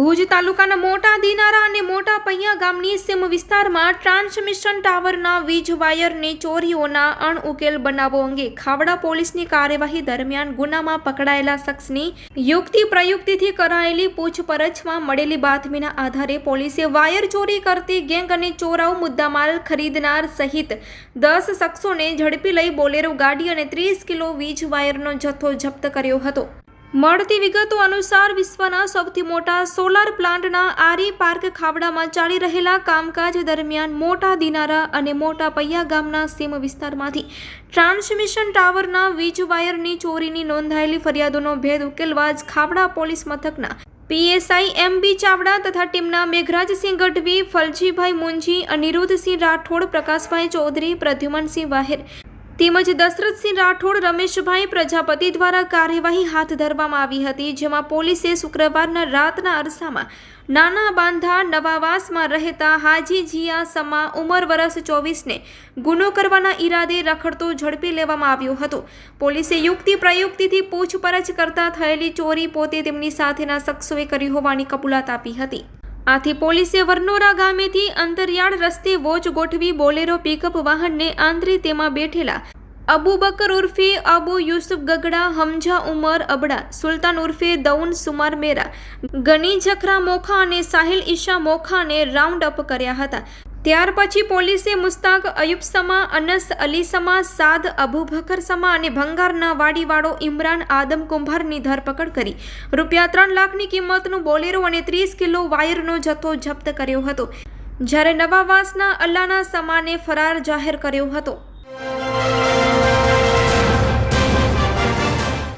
તાલુકાના મોટા દિનારા અને મોટા પૈયા ગામની સીમ વિસ્તારમાં ટ્રાન્સમિશન ટાવરના વીજ વાયરની ચોરીઓના અણઉકેલ બનાવો અંગે ખાવડા પોલીસની કાર્યવાહી દરમિયાન ગુનામાં પકડાયેલા શખ્સની યુક્તિ પ્રયુક્તિથી કરાયેલી પૂછપરછમાં મળેલી બાતમીના આધારે પોલીસે વાયર ચોરી કરતી ગેંગ અને ચોરાઉ મુદ્દામાલ ખરીદનાર સહિત દસ શખ્સોને ઝડપી લઈ બોલેરો ગાડી અને ત્રીસ કિલો વીજ વાયરનો જથ્થો જપ્ત કર્યો હતો. મળતી વિગતો અનુસાર વિશ્વના સૌથી મોટા સોલાર પ્લાન્ટના આરી પાર્ક ખાવડામાં ચાલી રહેલા કામકાજ દરમિયાન મોટા દિનારા અને મોટા પૈયા ગામના સીમ વિસ્તારમાંથી ટ્રાન્સમિશન ટાવરના વીજ વાયરની ચોરીની નોંધાયેલી ફરિયાદોનો ભેદ ઉકેલવા જ ખાવડા પોલીસ મથકના પીએસઆઈ એમ બી ચાવડા તથા ટીમના મેઘરાજસિંહ ગઢવી, ફલજીભાઈ મુંજી, અનિરુદ્ધસિંહ રાઠોડ, પ્રકાશભાઈ ચૌધરી, પ્રદ્યુમનસિંહ વાહેર તેમજ દશરથસિંહ રાઠોડ રમેશભાઈ પ્રજાપતિ દ્વારા કાર્યવાહી હાથ ધરવામાં આવી હતી, જેમાં પોલીસે શુક્રવારના રાતના અરસામાં નાના બાંધા નવાવાસમાં રહેતા હાજી જીયા સમા ઉંમર વરસ ચોવીસને ગુનો કરવાના ઈરાદે રખડતો ઝડપી લેવામાં આવ્યો હતો. પોલીસે યુક્તિ પ્રયુક્તિથી પૂછપરછ કરતા થયેલી ચોરી પોતે તેમની સાથેના શખ્સોએ કરી હોવાની કબૂલાત આપી હતી. આથી પોલીસે વરનોરા ગામેથી અંતરિયાળ રસ્તે વોચ ગોઠવી બોલેરો પિકઅપ વાહનને આંતરી તેમાં બેઠેલા અબુ બકર ઉર્ફે અબુ યુસુફ ગગડા હમઝા ઉમર અબડા, સુલતાન ઉર્ફે દઉન સુમાર મેરા, ગની જખરા મોખા અને સાહિલ ઈશા મોખાને રાઉન્ડ અપ કર્યા હતા. ત્યાર પછી પોલીસે મુસ્તાક અયુબ સમા, અનસ અલી સમા, સાદ અબુબકર સમા અને ભંગારના વાડીવાળો ઇમરાન આદમ કુંભારની ધરપકડ કરી. રૂપિયા ત્રણ લાખની કિંમતનું બોલેરો અને ત્રીસ કિલો વાયરનો જથ્થો જપ્ત કર્યો હતો. જ્યારે નવાવાસના અલ્લાના સમાને ફરાર જાહેર કર્યો હતો.